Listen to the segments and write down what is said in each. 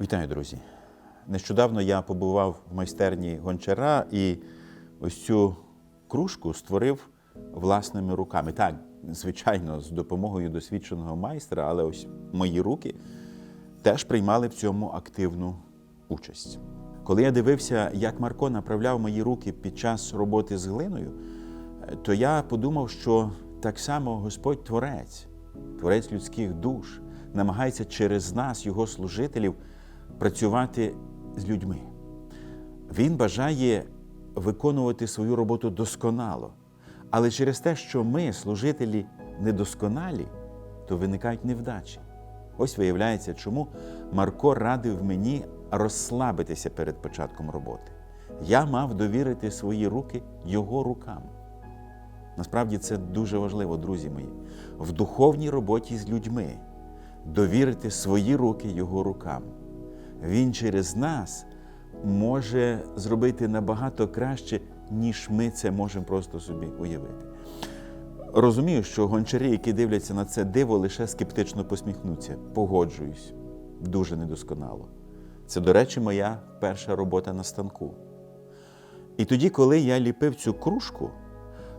Вітаю, друзі! Нещодавно я побував в майстерні гончара і ось цю кружку створив власними руками. Так, звичайно, з допомогою досвідченого майстра, але ось мої руки теж приймали в цьому активну участь. Коли я дивився, як Марко направляв мої руки під час роботи з глиною, то я подумав, що так само Господь Творець, Творець людських душ, намагається через нас, Його служителів, працювати з людьми. Він бажає виконувати свою роботу досконало. Але через те, що ми, служителі, недосконалі, то виникають невдачі. Ось виявляється, чому Марко радив мені розслабитися перед початком роботи. Я мав довірити свої руки його рукам. Насправді це дуже важливо, друзі мої, в духовній роботі з людьми довірити свої руки його рукам. Він через нас може зробити набагато краще, ніж ми це можемо просто собі уявити. Розумію, що гончарі, які дивляться на це диво, лише скептично посміхнуться. Погоджуюсь, дуже недосконало. Це, до речі, моя перша робота на станку. І тоді, коли я ліпив цю кружку,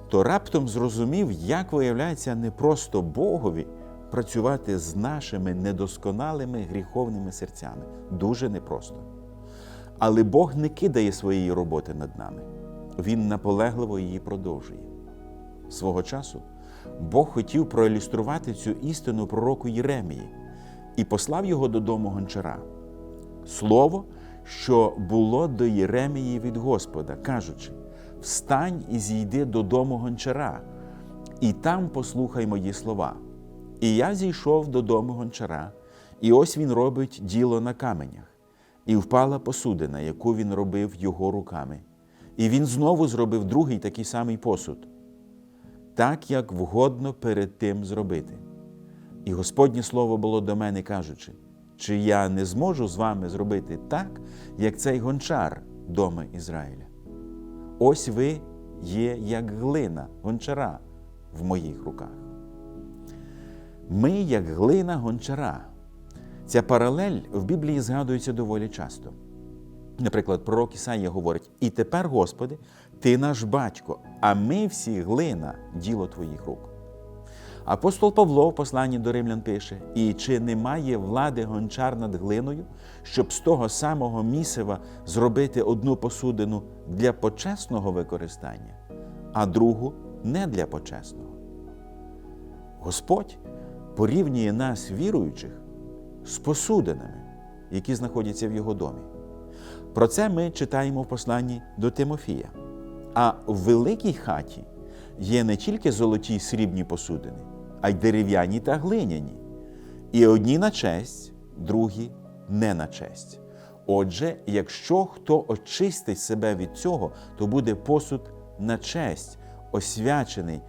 то раптом зрозумів, як виявляється не просто Богові працювати з нашими недосконалими гріховними серцями. Дуже непросто. Але Бог не кидає своєї роботи над нами. Він наполегливо її продовжує. Свого часу Бог хотів проілюструвати цю істину пророку Єремії і послав його додому гончара. Слово, що було до Єремії від Господа, кажучи: Встань і зійди додому гончара, і там послухай мої слова. І я зійшов додому гончара, і ось він робить діло на каменях, і впала посудина, яку він робив його руками. І він знову зробив другий такий самий посуд, так як вгодно перед тим зробити. І Господнє слово було до мене, кажучи, чи я не зможу з вами зробити так, як цей гончар дома Ізраїля. Ось ви є як глина гончара в моїх руках. Ми, як глина гончара. Ця паралель в Біблії згадується доволі часто. Наприклад, пророк Ісаїя говорить: І тепер, Господи, Ти наш батько, а ми всі глина, діло Твоїх рук. Апостол Павло в посланні до римлян пише: І чи немає влади гончар над глиною, щоб з того самого місива зробити одну посудину для почесного використання, а другу не для почесного? Господь порівнює нас, віруючих, з посудинами, які знаходяться в його домі. Про це ми читаємо в посланні до Тимофія. А в великій хаті є не тільки золоті й срібні посудини, а й дерев'яні та глиняні. І одні на честь, другі не на честь. Отже, якщо хто очистить себе від цього, то буде посуд на честь, освячений,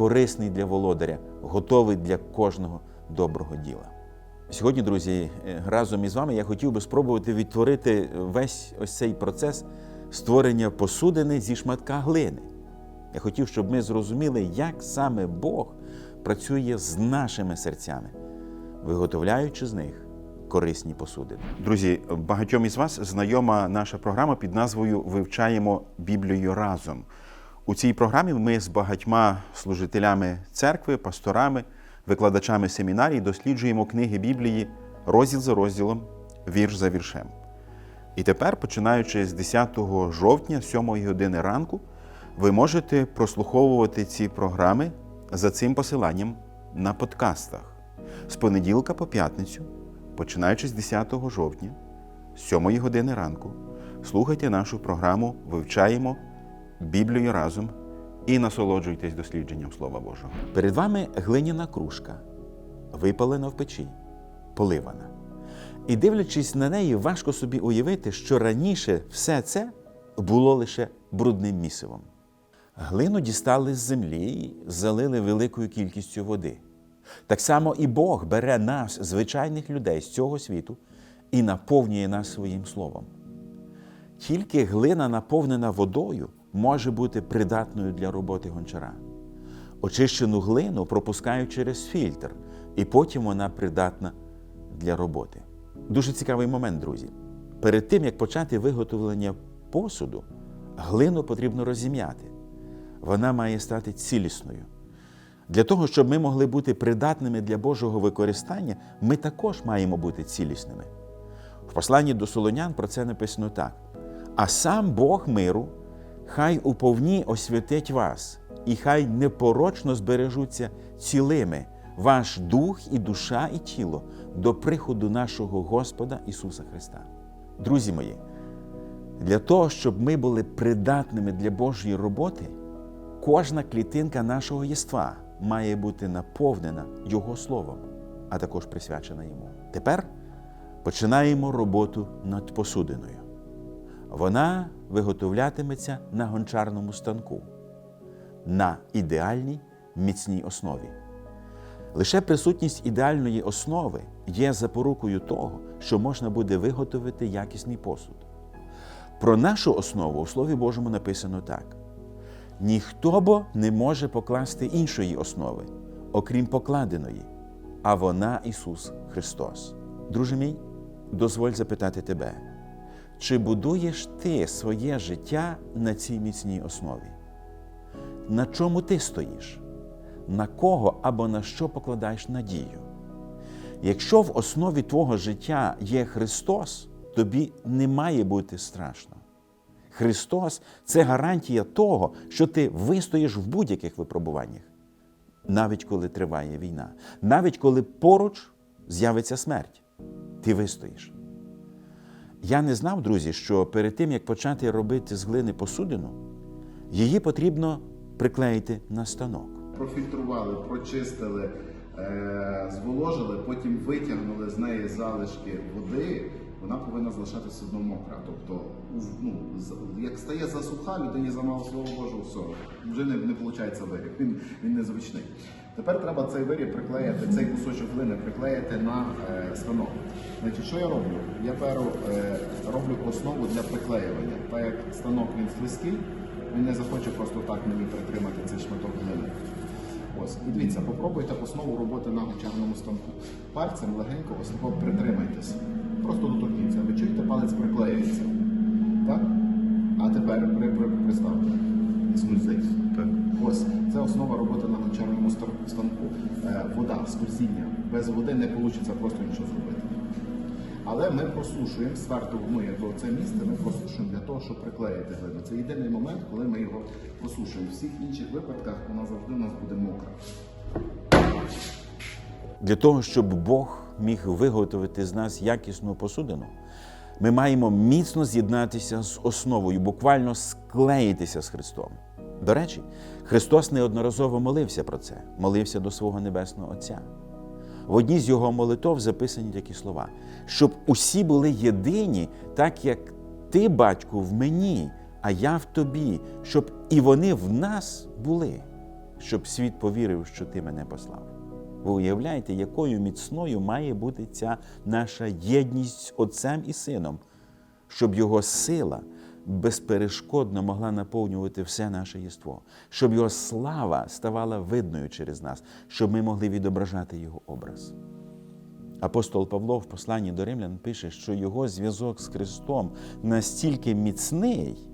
корисний для володаря, готовий для кожного доброго діла. Сьогодні, друзі, разом із вами я хотів би спробувати відтворити весь ось цей процес створення посудини зі шматка глини. Я хотів, щоб ми зрозуміли, як саме Бог працює з нашими серцями, виготовляючи з них корисні посудини. Друзі, багатьом із вас знайома наша програма під назвою Вивчаємо Біблію разом. У цій програмі ми з багатьма служителями церкви, пасторами, викладачами семінарій досліджуємо книги Біблії розділ за розділом, вірш за віршем. І тепер, починаючи з 10 жовтня, 7 години ранку, ви можете прослуховувати ці програми за цим посиланням на подкастах з понеділка по п'ятницю, починаючи з 10 жовтня, 7 години ранку, слухайте нашу програму Вивчаємо Біблію разом і насолоджуйтесь дослідженням Слова Божого. Перед вами глиняна кружка, випалена в печі, поливана. І дивлячись на неї, важко собі уявити, що раніше все це було лише брудним місивом. Глину дістали з землі залили великою кількістю води. Так само і Бог бере нас, звичайних людей з цього світу, і наповнює нас своїм словом. Тільки глина, наповнена водою, може бути придатною для роботи гончара. Очищену глину пропускають через фільтр, і потім вона придатна для роботи. Дуже цікавий момент, друзі. Перед тим, як почати виготовлення посуду, глину потрібно розім'яти. Вона має стати цілісною. Для того, щоб ми могли бути придатними для Божого використання, ми також маємо бути цілісними. В посланні до Солонян про це написано так: а сам Бог миру, хай уповні освятить вас, і хай непорочно збережуться цілими ваш дух і душа, і тіло до приходу нашого Господа Ісуса Христа. Друзі мої, для того, щоб ми були придатними для Божої роботи, кожна клітинка нашого єства має бути наповнена Його Словом, а також присвячена Йому. Тепер починаємо роботу над посудиною. Вона виготовлятиметься на гончарному станку, на ідеальній міцній основі. Лише присутність ідеальної основи є запорукою того, що можна буде виготовити якісний посуд. Про нашу основу у Слові Божому написано так: ніхто бо не може покласти іншої основи, окрім покладеної, а вона Ісус Христос. Друже мій, дозволь запитати тебе, чи будуєш ти своє життя на цій міцній основі? На чому ти стоїш? На кого або на що покладаєш надію? Якщо в основі твого життя є Христос, тобі не має бути страшно. Христос це гарантія того, що ти вистоїш в будь-яких випробуваннях, навіть коли триває війна, навіть коли поруч з'явиться смерть, ти вистоїш. Я не знав, друзі, що перед тим, як почати робити з глини посудину, її потрібно приклеїти на станок. профільтрували, прочистили, е, зволожили, потім витягнули з неї залишки води, вона повинна залишатися одно мокра. Тобто, ну, як стає засуха, людині замало слова Божого, все, вже не, не виходить виріб, він, він незручний. Тепер треба цей виріб приклеїти, цей кусочок глини приклеїти на е, станок. Значить, що я роблю? Я беру, е, роблю основу для приклеювання. Так як станок він слизький, він не захоче просто так мені притримати цей шматок глини. Ось, і дивіться, попробуйте основу роботи на гончарному станку. Пальцем легенько тако притримайтеся. Просто доторкніться. Ви чуєте, палець приклеюється. Так? А тепер при, при, приставте. Скользить. Так. Основа роботи на гончарному станку. Е, вода, скользіння. Без води не вийде просто нічого зробити. Але ми просушуємо старту, ну, це місце, ми просушуємо для того, щоб приклеїти глину. Це єдиний момент, коли ми його просушуємо. В всіх інших випадках вона завжди у нас буде мокра. Для того, щоб Бог міг виготовити з нас якісну посудину, ми маємо міцно з'єднатися з основою, буквально склеїтися з Христом. До речі, Христос неодноразово молився про це, молився до свого Небесного Отця. В одній з його молитов записані такі слова: щоб усі були єдині, так як ти, батьку, в мені, а я в тобі, щоб і вони в нас були, щоб світ повірив, що ти мене послав. Ви уявляєте, якою міцною має бути ця наша єдність з Отцем і Сином, щоб Його сила безперешкодно могла наповнювати все наше єство, щоб Його слава ставала видною через нас, щоб ми могли відображати Його образ. Апостол Павло в посланні до Римлян пише, що його зв'язок з Христом настільки міцний,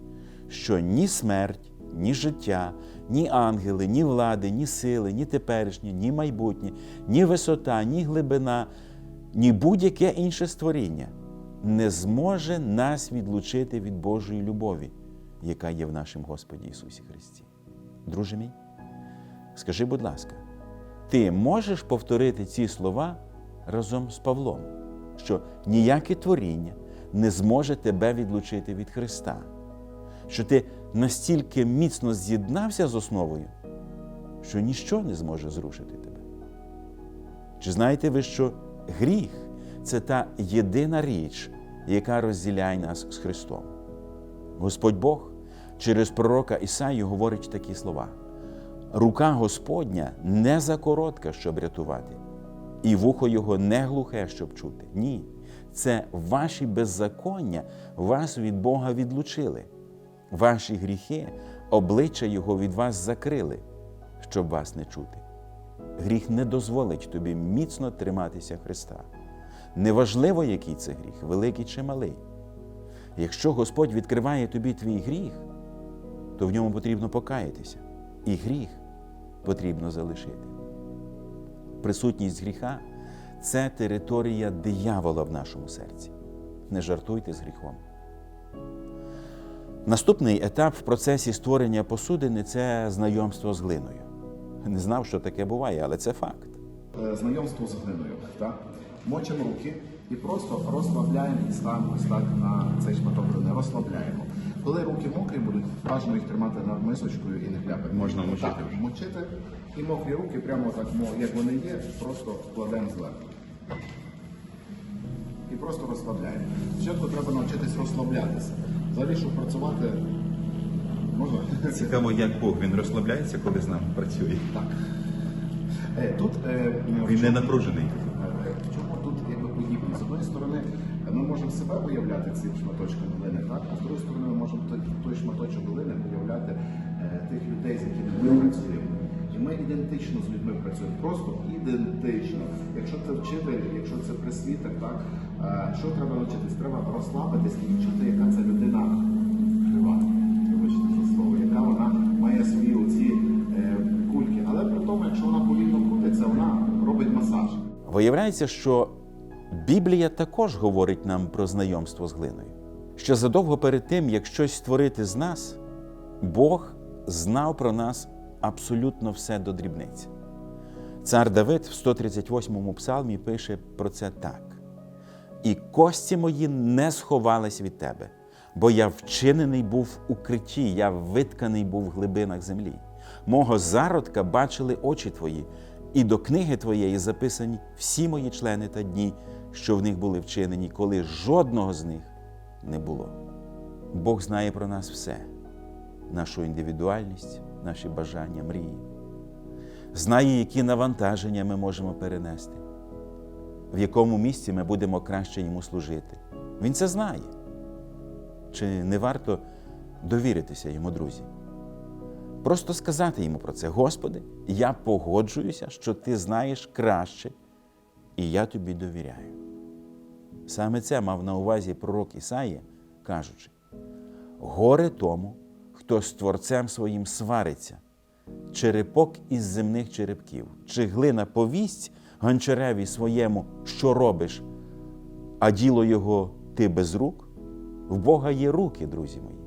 що ні смерть, ні життя, ні ангели, ні влади, ні сили, ні теперішнє, ні майбутнє, ні висота, ні глибина, ні будь-яке інше створіння не зможе нас відлучити від Божої любові, яка є в нашому Господі Ісусі Христі. Друже мій, скажи, будь ласка, ти можеш повторити ці слова разом з Павлом, що ніяке творіння не зможе тебе відлучити від Христа, що ти настільки міцно з'єднався з основою, що ніщо не зможе зрушити тебе. Чи знаєте ви, що гріх це та єдина річ, яка розділяє нас з Христом? Господь Бог через пророка Ісаю говорить такі слова: рука Господня не закоротка, щоб рятувати, і вухо його не глухе, щоб чути. Ні, це ваші беззаконня вас від Бога відлучили. Ваші гріхи, обличчя Його від вас закрили, щоб вас не чути. Гріх не дозволить тобі міцно триматися Христа. Неважливо, який це гріх, великий чи малий. Якщо Господь відкриває тобі твій гріх, то в ньому потрібно покаятися. І гріх потрібно залишити. Присутність гріха це територія диявола в нашому серці. Не жартуйте з гріхом. Наступний етап в процесі створення посудини це знайомство з глиною. Не знав, що таке буває, але це факт. Е, Знайомство з глиною. Так? Мочимо руки і просто розслабляємо і ставимо ось так на цей шматок глини. Розслабляємо. Коли руки мокрі будуть, бажано їх тримати над мисочкою і не хляпати. Можна мочити Так, вже. мочити і мокрі руки, прямо так, мо- як вони є, просто кладемо зверху. І просто розслабляємо. Спочатку треба навчитись розслаблятися. Взагалі, щоб працювати, можна? Цікаво, як Бог він розслабляється, коли з нами працює. Так. Е, Тут е, Він не напружений. Е, В чому тут якби подібність? З одної сторони, ми можемо себе уявляти цим шматочком глини, так? а з другої сторони, ми можемо той, той шматочок глини уявляти е, тих людей, з якими ми працюємо. І ми ідентично з людьми працюємо, просто ідентично. Якщо це вчитель, якщо це присвіток, так е, що треба навчитись? Треба розслабитись і відчути, яка це людина крива. Вибачте за слово, яка вона має свої оці е, кульки. Але при тому, якщо вона повільно крутиться, вона робить масаж. Виявляється, що Біблія також говорить нам про знайомство з глиною. Що задовго перед тим, як щось створити з нас, Бог знав про нас абсолютно все до дрібниці. Цар Давид в 138-му псалмі пише про це так: І кості мої не сховались від тебе, бо я вчинений був в укритті, я витканий був в глибинах землі. Мого зародка бачили очі твої, і до книги твоєї записані всі мої члени та дні, що в них були вчинені, коли жодного з них не було. Бог знає про нас все, нашу індивідуальність, наші бажання, мрії. Знає, які навантаження ми можемо перенести, в якому місці ми будемо краще йому служити. Він це знає. Чи не варто довіритися йому, друзі? Просто сказати йому про це, Господи, я погоджуюся, що ти знаєш краще, і я тобі довіряю. Саме це мав на увазі пророк Ісаїя, кажучи: горе тому, хто з творцем своїм свариться, черепок із земних черепків, чи глина повість гончареві своєму, що робиш, а діло його ти без рук? В Бога є руки, друзі мої.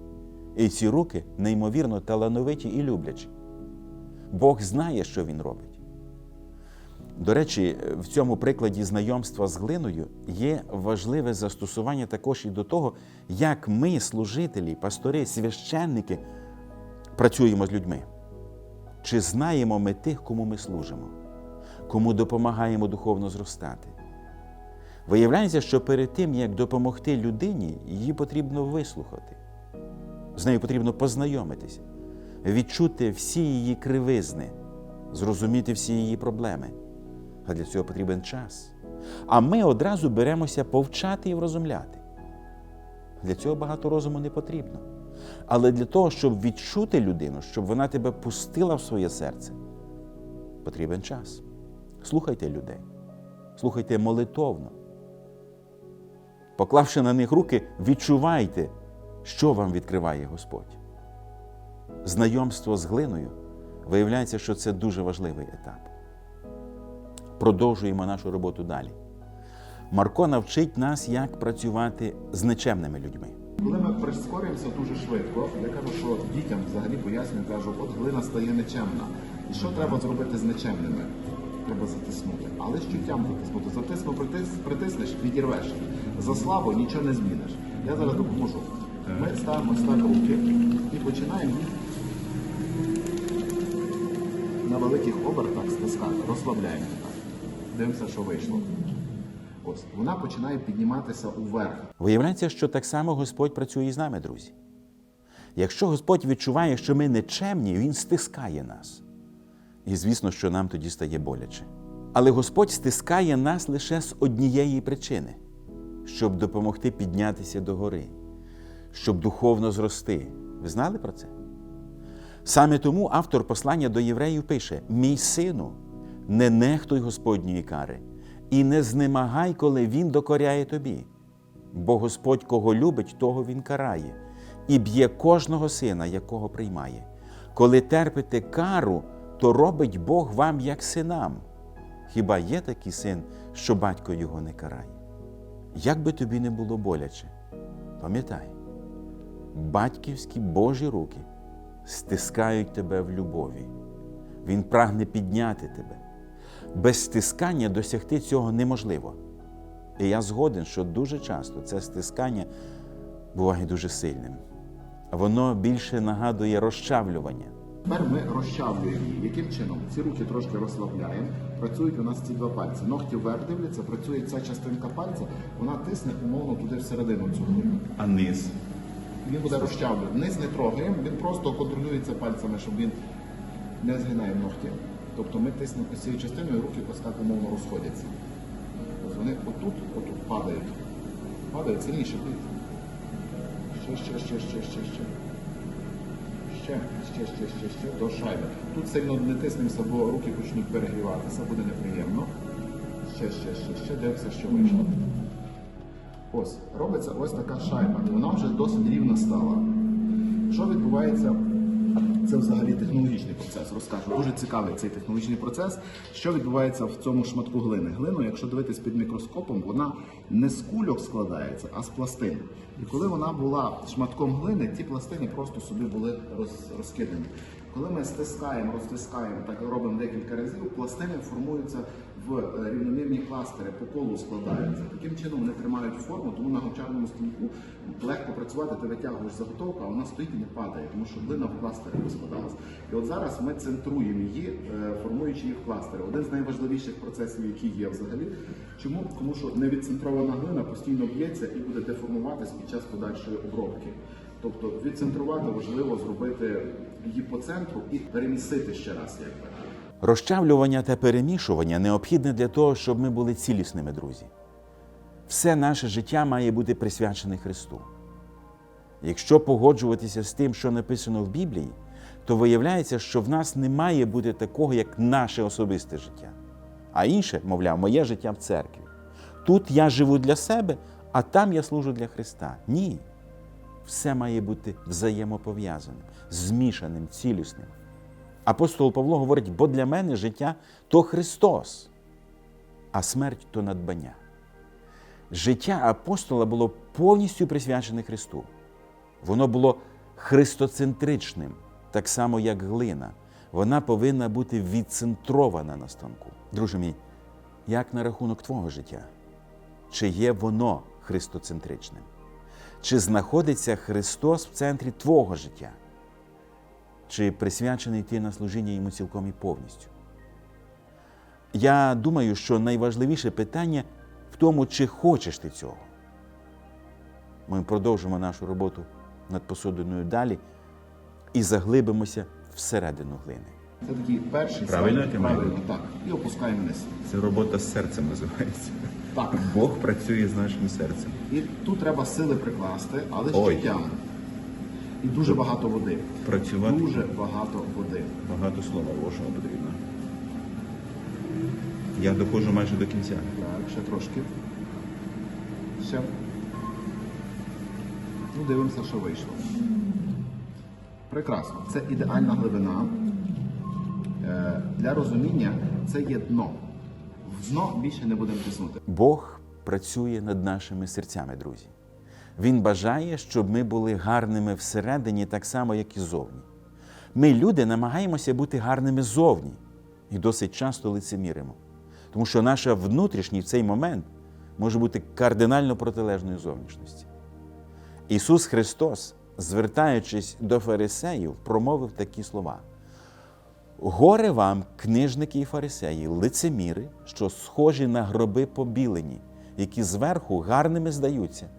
І ці руки неймовірно талановиті і люблячі. Бог знає, що Він робить. До речі, в цьому прикладі знайомства з глиною є важливе застосування також і до того, як ми, служителі, пастори, священники, працюємо з людьми. Чи знаємо ми тих, кому ми служимо, кому допомагаємо духовно зростати? Виявляється, що перед тим, як допомогти людині, її потрібно вислухати. З нею потрібно познайомитися, відчути всі її кривизни, зрозуміти всі її проблеми. А для цього потрібен час. А ми одразу беремося повчати і врозумляти. Для цього багато розуму не потрібно. Але для того, щоб відчути людину, щоб вона тебе пустила в своє серце, потрібен час. Слухайте людей, слухайте молитовно. Поклавши на них руки, відчувайте, що вам відкриває Господь. Знайомство з глиною виявляється, що це дуже важливий етап. Продовжуємо нашу роботу далі. Марко навчить нас, як працювати з нечемними людьми. Коли ми прискорюємося дуже швидко, я кажу, що дітям взагалі пояснюю, кажу, от глина стає нечемна. І що треба зробити з нечемними? Треба затиснути. Але з чуттям затиснути. Затиснув, притис, притиснеш, відірвеш. За слабо нічого не зміниш. Я зараз допоможу. Ми ставимо так руки і починаємо їх на великих обертах стискати, розслабляємо. Так. Дивимося, що вийшло. Ось вона починає підніматися уверх. Виявляється, що так само Господь працює і з нами, друзі. Якщо Господь відчуває, що ми нечемні, Він стискає нас. І звісно, що нам тоді стає боляче. Але Господь стискає нас лише з однієї причини, щоб допомогти піднятися до гори, щоб духовно зрости. Ви знали про це? Саме тому автор послання до євреїв пише: Мій сину, не нехтуй Господньої кари, і не знемагай, коли він докоряє тобі. Бо Господь, кого любить, того він карає, і б'є кожного сина, якого приймає. Коли терпите кару, то робить Бог вам як синам. Хіба є такий син, що батько його не карає? Як би тобі не було боляче, пам'ятай, батьківські Божі руки стискають тебе в любові. Він прагне підняти тебе. Без стискання досягти цього неможливо. І я згоден, що дуже часто це стискання буває дуже сильним. Воно більше нагадує розчавлювання. Тепер ми розчавлюємо її. Яким чином? Ці руки трошки розслабляємо. Працюють у нас ці два пальці. Ногті вверх дивляться, працює ця частинка пальця, вона тисне умовно туди всередину цього. А низ. Він буде розчавлювати. Низ не трогаємо, він просто контролюється пальцями, щоб він не згинає ногті. Тобто ми тиснемо цією частиною, руки ось так умовно розходяться. Ось вони отут, отут падають. Падають сильніше бить. Ще, ще, ще, ще, ще, ще. Ще, ще, ще, ще, ще, до шайби. Тут сильно не тиснемося, бо руки почнуть перегріватися, буде неприємно. Ще, ще, ще, ще, дивимося, що вийшло. Ось, робиться ось така шайба. Вона вже досить рівна стала. Що відбувається? Це взагалі технологічний процес. Розкажу. Дуже цікавий цей технологічний процес. Що відбувається в цьому шматку глини? Глину, якщо дивитись під мікроскопом, вона не з кульок складається, а з пластин. І коли вона була шматком глини, ті пластини просто собі були розкидані. Коли ми стискаємо, розтискаємо, так робимо декілька разів, пластини формуються в е, рівномірні кластери, по колу складаються. Таким чином вони тримають форму, тому на гончарному стінку легко працювати, ти витягуєш заготовку, а вона стоїть і не падає, тому що глина в кластері розкладалась. І от зараз ми центруємо її, е, формуючи її в кластери. Один з найважливіших процесів, які є взагалі. Чому? Тому що невідцентрована глина постійно б'ється і буде деформуватись під час подальшої обробки. Тобто відцентрувати важливо зробити її по центру і перемісити ще раз, якби. Розчавлювання та перемішування необхідне для того, щоб ми були цілісними, друзі. Все наше життя має бути присвячене Христу. Якщо погоджуватися з тим, що написано в Біблії, то виявляється, що в нас не має бути такого, як наше особисте життя. А інше, мовляв, моє життя в церкві. Тут я живу для себе, а там я служу для Христа. Ні. Все має бути взаємопов'язаним, змішаним, цілісним. Апостол Павло говорить, бо для мене життя то Христос, а смерть то надбання. Життя апостола було повністю присвячене Христу. Воно було христоцентричним, так само, як глина. Вона повинна бути відцентрована на станку. Друже мій, як на рахунок твого життя? Чи є воно христоцентричним? Чи знаходиться Христос в центрі твого життя? Чи присвячений ти на служіння йому цілком і повністю? Я думаю, що найважливіше питання в тому, чи хочеш ти цього. Ми продовжимо нашу роботу над посудиною далі і заглибимося всередину глини. Це такий перший Правильно я маю? правильно, так. І опускаємо вниз. Це робота з серцем називається. Так. Бог працює з нашим серцем. І тут треба сили прикласти, але з Ой. чуттям. І дуже багато води. Працювати Дуже багато води. багато слова Божого потрібно. Я доходжу майже до кінця. Так, ще трошки. Ще. Ну, дивимося, що вийшло. Прекрасно. Це ідеальна глибина. Е, Для розуміння це є дно. Дно більше не будемо тиснути. Бог працює над нашими серцями, друзі. Він бажає, щоб ми були гарними всередині, так само, як і зовні. Ми, люди, намагаємося бути гарними зовні і досить часто лицеміримо. Тому що наша внутрішність в цей момент може бути кардинально протилежною зовнішності. Ісус Христос, звертаючись до фарисеїв, промовив такі слова: Горе вам, книжники і фарисеї, лицеміри, що схожі на гроби побілені, які зверху гарними здаються,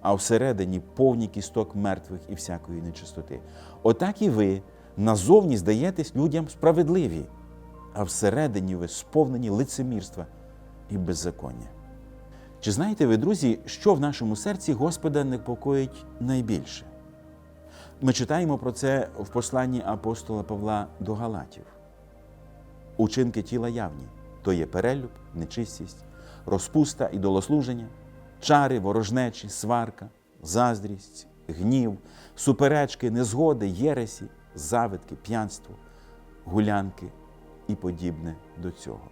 а всередині повні кісток мертвих і всякої нечистоти. Отак і ви назовні здаєтесь людям справедливі, а всередині ви сповнені лицемірства і беззаконня. Чи знаєте ви, друзі, що в нашому серці Господа непокоїть найбільше? Ми читаємо про це в посланні апостола Павла до Галатів. Учинки тіла явні то є перелюб, нечистість, розпуста, ідолослуження, чари, ворожнечі, сварка, заздрість, гнів, суперечки, незгоди, єресі, завитки, п'янство, гулянки і подібне до цього.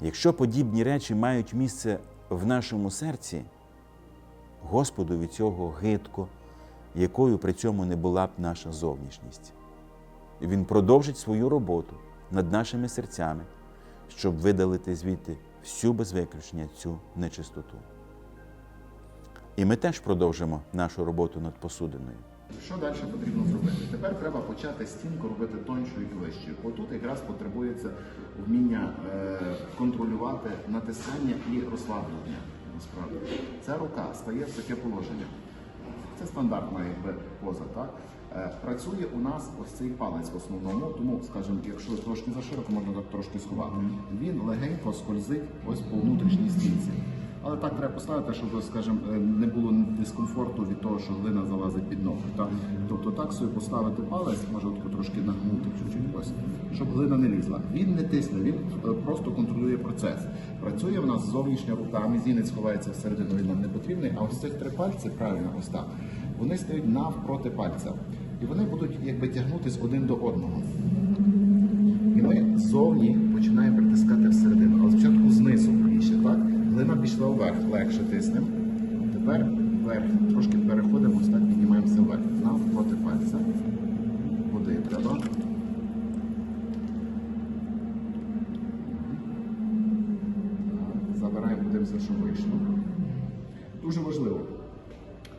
Якщо подібні речі мають місце в нашому серці, Господу від цього гидко, якою при цьому не була б наша зовнішність. І Він продовжить свою роботу над нашими серцями, щоб видалити звідти всю без виключення цю нечистоту. І ми теж продовжимо нашу роботу над посудиною. Що далі потрібно зробити? Тепер треба почати стінку робити тоншою і вищою. Отут якраз потребується вміння е, контролювати натискання і розслаблення. Насправді ця рука стає в таке положення. Це стандартна якби поза. Так Е, працює у нас ось цей палець в основному, тому, скажімо, якщо трошки зашироко, можна так трошки сховати. Він легенько скользить ось по внутрішній стінці. Але так треба поставити, щоб, скажімо, е, не було дискомфорту від того, що глина залазить під ноги. Так? Тобто так собі поставити палець, може трошки нагнути чуть-чуть ось, щоб глина не лізла. Він не тисне, він е, просто контролює процес. Працює в нас зовнішня рука, мізінець ховається всередину, він нам не потрібний, а ось цих три пальці, правильно, ось так, вони стають навпроти пальця. І вони будуть якби тягнутись один до одного. І ми ззовні починаємо притискати всередину. Але спочатку знизу більше, так? Пішла вверх, легше тиснемо. Тепер вверх. Трошки переходимо, ось так піднімаємося вверх. Навпроти пальця. Води треба. Забираємо, подивимося, що вийшло. Дуже важливо,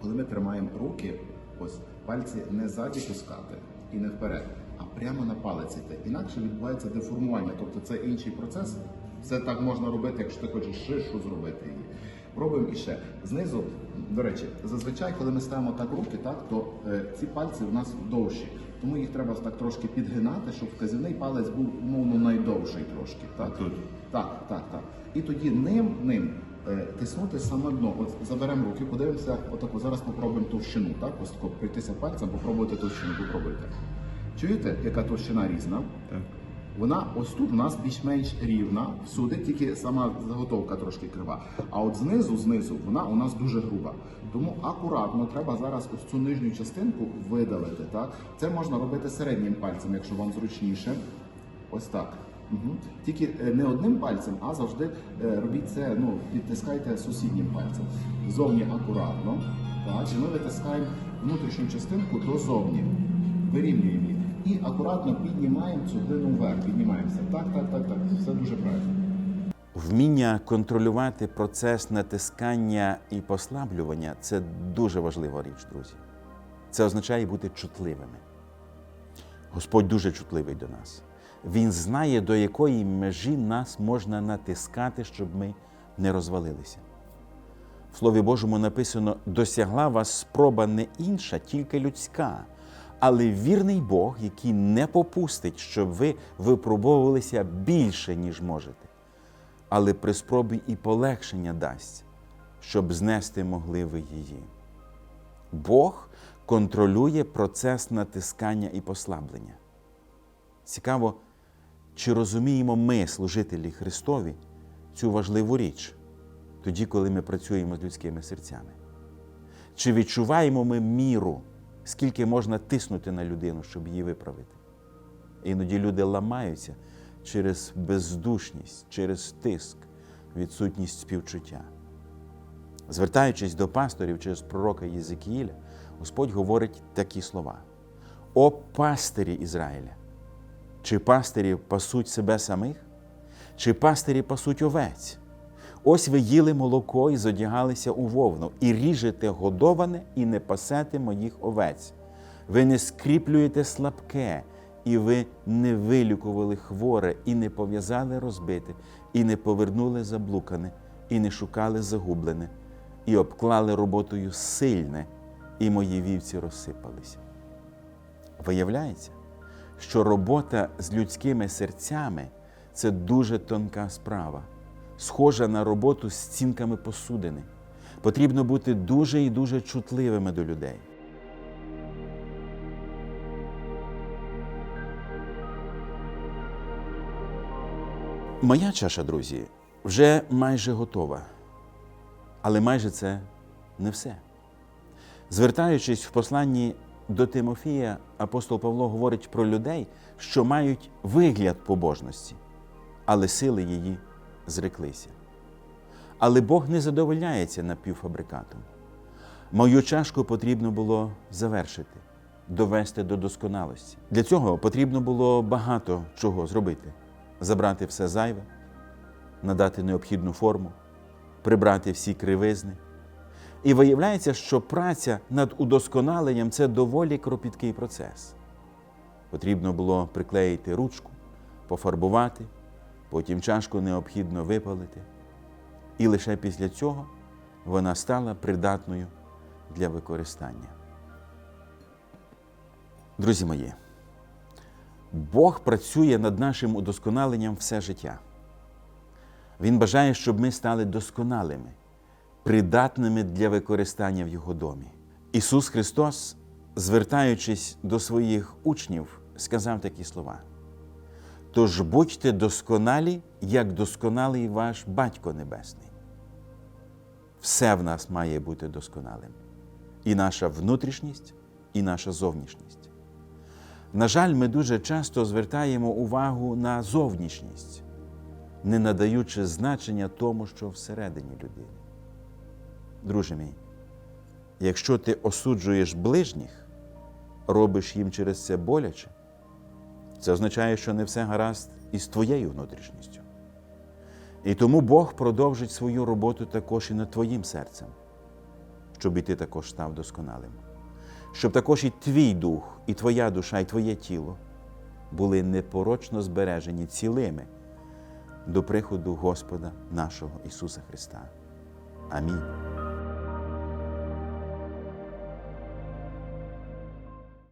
коли ми тримаємо руки, ось пальці не ззаді пускати і не вперед, а прямо на палець йти. Інакше відбувається деформування, тобто це інший процес. Це так можна робити, якщо ти хочеш ширшу зробити її. Пробуємо іще. Знизу, до речі, зазвичай, коли ми ставимо так руки, так, то е, ці пальці у нас довші. Тому їх треба так трошки підгинати, щоб вказівний палець був умовно найдовший трошки. Так, Тут. так, так, так. І тоді ним, ним е, тиснути саме дно. От заберемо руки, подивимося, отаку. Зараз попробуємо товщину. Так, ось тако пройтися пальцем, попробуйте товщину, попробуйте. Чуєте, яка товщина різна? Так. Вона ось тут у нас більш-менш рівна, всюди, тільки сама заготовка трошки крива. А от знизу, знизу, вона у нас дуже груба. Тому акуратно треба зараз ось цю нижню частинку видалити. Так? Це можна робити середнім пальцем, якщо вам зручніше. Ось так. Угу. Тільки е, не одним пальцем, а завжди е, робіть це, ну, підтискайте сусіднім пальцем. Зовні акуратно. Так, і ми витискаємо внутрішню частинку дозовні. Вирівнюємо її. І акуратно піднімаємо цю глину вверх. Піднімаємося. Так, так, так, так. Все дуже правильно. Вміння контролювати процес натискання і послаблювання це дуже важлива річ, друзі. Це означає бути чутливими. Господь дуже чутливий до нас. Він знає, до якої межі нас можна натискати, щоб ми не розвалилися. В Слові Божому написано: досягла вас спроба не інша, тільки людська, але вірний Бог, який не попустить, щоб ви випробовувалися більше, ніж можете, але при спробі і полегшення дасть, щоб знести могли ви її. Бог контролює процес натискання і послаблення. Цікаво, чи розуміємо ми, служителі Христові, цю важливу річ тоді, коли ми працюємо з людськими серцями? Чи відчуваємо ми міру, скільки можна тиснути на людину, щоб її виправити? Іноді люди ламаються через бездушність, через тиск, відсутність співчуття. Звертаючись до пасторів через пророка Єзекіїля, Господь говорить такі слова: О пастирі Ізраїля! Чи пастирі пасуть себе самих, чи пастирі пасуть овець? Ось ви їли молоко і зодягалися у вовну, і ріжете годоване, і не пасете моїх овець. Ви не скріплюєте слабке, і ви не вилікували хворе, і не пов'язали розбите, і не повернули заблукане, і не шукали загублене, і обклали роботою сильне, і мої вівці розсипалися. Виявляється, що робота з людськими серцями це дуже тонка справа, схожа на роботу з стінками посудини. Потрібно бути дуже і дуже чутливими до людей. Моя чаша, друзі, вже майже готова. Але майже це не все. Звертаючись в посланні до Тимофія, апостол Павло говорить про людей, що мають вигляд побожності, але сили її зреклися. Але Бог не задовольняється напівфабрикатом. Мою чашку потрібно було завершити, довести до досконалості. Для цього потрібно було багато чого зробити: забрати все зайве, надати необхідну форму, прибрати всі кривизни. І виявляється, що праця над удосконаленням це доволі кропіткий процес. Потрібно було приклеїти ручку, пофарбувати, потім чашку необхідно випалити. І лише після цього вона стала придатною для використання. Друзі мої, Бог працює над нашим удосконаленням все життя. Він бажає, щоб ми стали досконалими, придатними для використання в Його домі. Ісус Христос, звертаючись до своїх учнів, сказав такі слова. Тож будьте досконалі, як досконалий ваш Батько Небесний. Все в нас має бути досконалим. І наша внутрішність, і наша зовнішність. На жаль, ми дуже часто звертаємо увагу на зовнішність, не надаючи значення тому, що всередині людини. Друже мій, якщо ти осуджуєш ближніх, робиш їм через це боляче, це означає, що не все гаразд із твоєю внутрішністю. І тому Бог продовжить свою роботу також і над твоїм серцем, щоб і ти також став досконалим, щоб також і твій дух, і твоя душа, і твоє тіло були непорочно збережені цілими до приходу Господа нашого Ісуса Христа. Амінь.